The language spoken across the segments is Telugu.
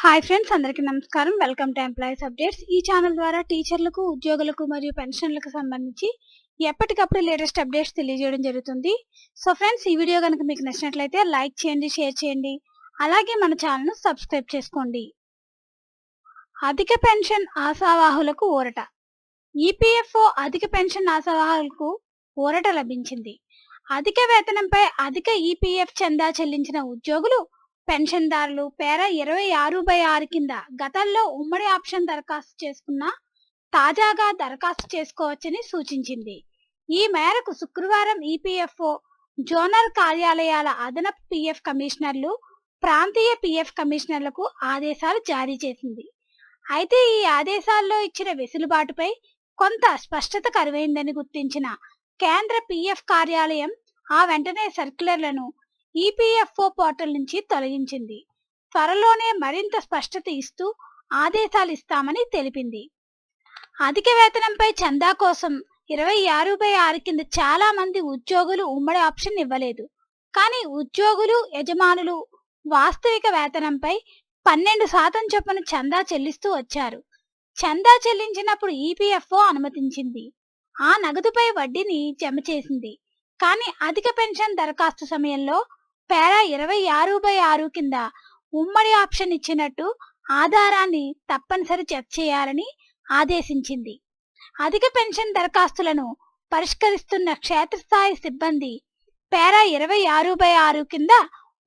హాయ్ ఫ్రెండ్స్ అందరికీ నమస్కారం. Welcome to employees updates. ఈ ఛానల్ ద్వారా టీచర్లకు ఉద్యోగులకు మరియు పెన్షన్లకు సంబంధించి ఎప్పటికప్పుడు లేటెస్ట్ అప్డేట్స్ తెలియజేయడం జరుగుతుంది. సో ఫ్రెండ్స్ ఈ వీడియో కనుక మీకు నచ్చినట్లయితే లైక్ చేయండి షేర్ చేయండి. అలాగే మన ఛానల్ను సబ్స్క్రైబ్ చేసుకోండి. అధిక పెన్షన్ ఆశావాహులకు ఊరట. ఈపీఎఫ్ఓ అధిక పెన్షన్ ఆశావాహులకు ఊరట లభించింది. అధిక వేతనంపై అధిక ఈపీఎఫ్ చందా చెల్లించిన ఉద్యోగులు పెన్షన్దారులు పేర ఇరవై ఆరు బై ఆరు కింద గతంలో ఉమ్మడి ఆప్షన్ దరఖాస్తు చేసుకున్న తాజాగా దరఖాస్తు చేసుకోవచ్చని సూచించింది. ఈ మేరకు శుక్రవారం ఈపీఎఫ్ఓ జోనల్ కార్యాలయాల అదనపు పిఎఫ్ కమిషనర్లు ప్రాంతీయ పిఎఫ్ కమిషనర్లకు ఆదేశాలు జారీ చేసింది. అయితే ఈ ఆదేశాల్లో ఇచ్చిన వెసులుబాటుపై కొంత స్పష్టత కరువైందని గుర్తించిన కేంద్ర పిఎఫ్ కార్యాలయం ఆ వెంటనే సర్క్యులర్లను ఈపీఎఫ్ఓ పోర్టల్ నుంచి తొలగించింది. త్వరలోనే మరింత స్పష్టత ఇస్తూ ఆదేశాలు ఇస్తామని తెలిపింది. అధిక వేతనంపై చందా కోసం ఇరవై ఆరు బై ఆరు కింద చాలా మంది ఉద్యోగులు ఉమ్మడి ఆప్షన్ ఇవ్వలేదు. కానీ ఉద్యోగులు యజమానులు వాస్తవిక వేతనంపై పన్నెండు శాతం చొప్పున చందా చెల్లిస్తూ వచ్చారు. చందా చెల్లించినప్పుడు ఈపీఎఫ్ఓ అనుమతించింది. ఆ నగదుపై వడ్డీని జమ చేసింది. కానీ అధిక పెన్షన్ దరఖాస్తు సమయంలో పేరా ఇరవై ఆరు బై ఆరు కింద ఉమ్మడి ఆప్షన్ ఇచ్చినట్టు ఆధారాన్ని తప్పనిసరి చెక్ చేయాలని ఆదేశించింది. అధిక పెన్షన్ దరఖాస్తులను పరిష్కరిస్తున్న క్షేత్రస్థాయి సిబ్బంది పేరా ఇరవై ఆరు బై ఆరు కింద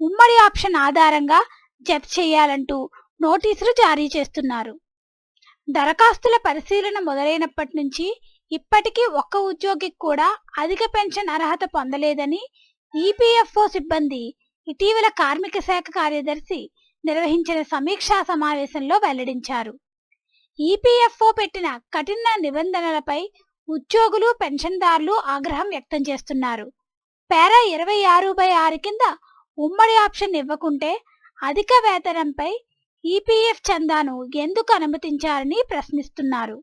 ఉమ్మడి ఆప్షన్ ఆధారంగా జత చేయాలంటూ నోటీసులు జారీ చేస్తున్నారు. దరఖాస్తుల పరిశీలన మొదలైనప్పటి నుంచి ఇప్పటికీ ఒక్క ఉద్యోగికి కూడా అధిక పెన్షన్ అర్హత పొందలేదని ఈపీఎఫ్ఓ సిబ్బంది ఇటీవల కార్మిక శాఖ కార్యదర్శి నిర్వహించిన సమీక్షా సమావేశంలో వెల్లడించారు. ఈపీఎఫ్ఓ పెట్టిన కఠిన నిబంధనలపై ఉద్యోగులు పెన్షన్దారులు ఆగ్రహం వ్యక్తం చేస్తున్నారు. పేరా ఇరవై ఆరు బై ఆరు కింద ఉమ్మడి ఆప్షన్ ఇవ్వకుంటే అధిక వేతనంపై ఈపీఎఫ్ చందాను ఎందుకు అనుమతించారని ప్రశ్నిస్తున్నారు.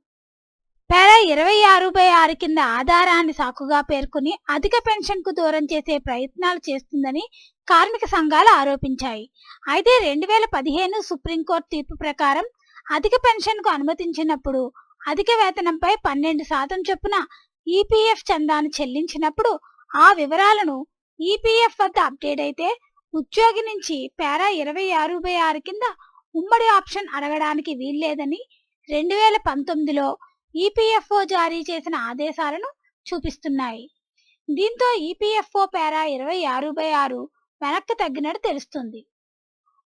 ఇరవై ఆరు బై ఆరు కింద ఆధారాన్ని సాకుగా పేర్కొని అధిక పెన్షన్కు దూరం చేసే ప్రయత్నాలు చేస్తుందని కార్మిక సంఘాలు ఆరోపించాయి. అయితే రెండు వేల పదిహేను సుప్రీంకోర్టు తీర్పు ప్రకారం అధిక పెన్షన్కు అనుమతించినప్పుడు అధిక వేతనంపై పన్నెండు శాతం చొప్పున ఈపీఎఫ్ చందాను చెల్లించినప్పుడు ఆ వివరాలను ఈపీఎఫ్ వద్ద అప్డేట్ అయితే ఉద్యోగి నుంచి పేరా ఇరవై ఆరు బై ఆరు కింద ఉమ్మడి ఆప్షన్ అడగడానికి వీల్లేదని రెండు వేల పంతొమ్మిదిలో ఈపీఎఫ్ఓ జారీ చేసిన ఆదేశాలను చూపిస్తున్నాయి. దీంతో ఈపీఎఫ్ఓ పేరా ఇరవై ఆరు బై ఆరు వెనక్కి తగ్గినట్టు తెలుస్తుంది.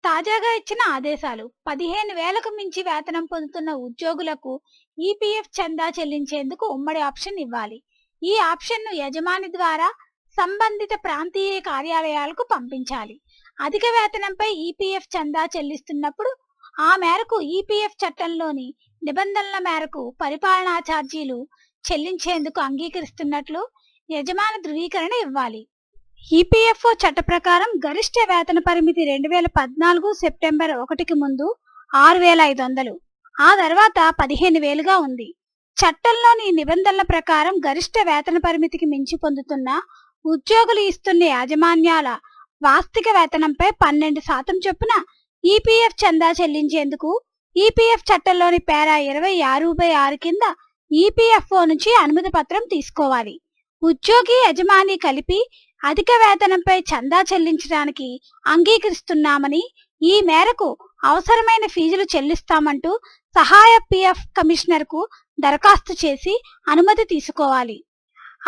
తాజాగా ఇచ్చిన ఆదేశాలు పదిహేను వేలకు మించి వేతనం పొందుతున్న ఉద్యోగులకు ఈపీఎఫ్ చందా చెల్లించేందుకు ఉమ్మడి ఆప్షన్ ఇవ్వాలి. ఈ ఆప్షన్ను యజమాని ద్వారా సంబంధిత ప్రాంతీయ కార్యాలయాలకు పంపించాలి. అధిక వేతనంపై ఈపీఎఫ్ చందా చెల్లిస్తున్నప్పుడు ఆ మేరకు ఈపీఎఫ్ చట్టంలోని నిబంధనల మేరకు పరిపాలనా ఛార్జీలు చెల్లించేందుకు అంగీకరిస్తున్నట్లు యజమాన ధృవీకరణ ఇవ్వాలి. ఈపీఎఫ్ఓ చట్ట ప్రకారం గరిష్ట వేతన పరిమితి రెండు వేల పద్నాలుగు సెప్టెంబర్ ఒకటికి ముందు ఆరు వేల ఐదు వందలు. ఆ తర్వాత పదిహేను వేలుగా ఉంది. చట్టంలోని నిబంధనల ప్రకారం గరిష్ట వేతన పరిమితికి మించి పొందుతున్న ఉద్యోగులు ఇస్తున్న యాజమాన్యాల వాస్తవిక వేతనంపై పన్నెండు శాతం చొప్పున ఈపీఎఫ్ చందా చెల్లించేందుకు ఈపీఎఫ్ చట్టంలోని పేరా ఇరవై ఆరు బై ఆరు కింద ఈపీఎఫ్ఓ నుంచి అనుమతి పత్రం తీసుకోవాలి. ఉద్యోగి యజమాని కలిపి అధిక వేతనంపై చందా చెల్లించడానికి అంగీకరిస్తున్నామని ఈ మేరకు అవసరమైన ఫీజులు చెల్లిస్తామంటూ సహాయ పిఎఫ్ కమిషనర్కు దరఖాస్తు చేసి అనుమతి తీసుకోవాలి.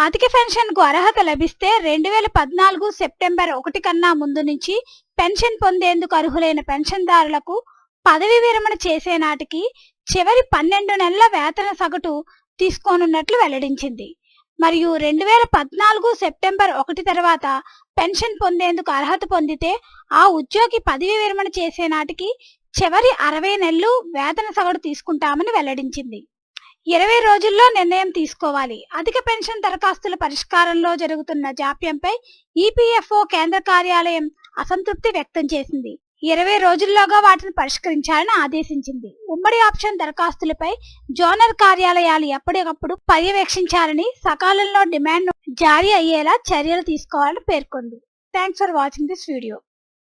అధిక పెన్షన్కు అర్హత లభిస్తే రెండు వేల పద్నాలుగు సెప్టెంబర్ ఒకటి కన్నా ముందు నుంచి పెన్షన్ పొందేందుకు అర్హులైన పెన్షన్దారులకు పదవి విరమణ చేసే నాటికి చివరి పన్నెండు నెలల వేతన సగటు తీసుకోనున్నట్లు వెల్లడించింది. మరియు రెండు వేల పద్నాలుగు సెప్టెంబర్ ఒకటి తర్వాత పెన్షన్ పొందేందుకు అర్హత పొందితే ఆ ఉద్యోగి పదవి విరమణ చేసే నాటికి చివరి అరవై నెలలు వేతన సగటు తీసుకుంటామని వెల్లడించింది. ఇరవై రోజుల్లో నిర్ణయం తీసుకోవాలి. అధిక పెన్షన్ దరఖాస్తుల పరిష్కారంలో జరుగుతున్న జాప్యంపై ఈపీఎఫ్ఓ కేంద్ర కార్యాలయం అసంతృప్తి వ్యక్తం చేసింది. ఇరవై రోజుల్లోగా వాటిని పరిష్కరించాలని ఆదేశించింది. ఉమ్మడి ఆప్షన్ దరఖాస్తులపై జోనర్ కార్యాలయాలు ఎప్పటికప్పుడు పర్యవేక్షించాలని సకాలంలో డిమాండ్ జారీ అయ్యేలా చర్యలు తీసుకోవాలని పేర్కొంది. Thanks for watching this video.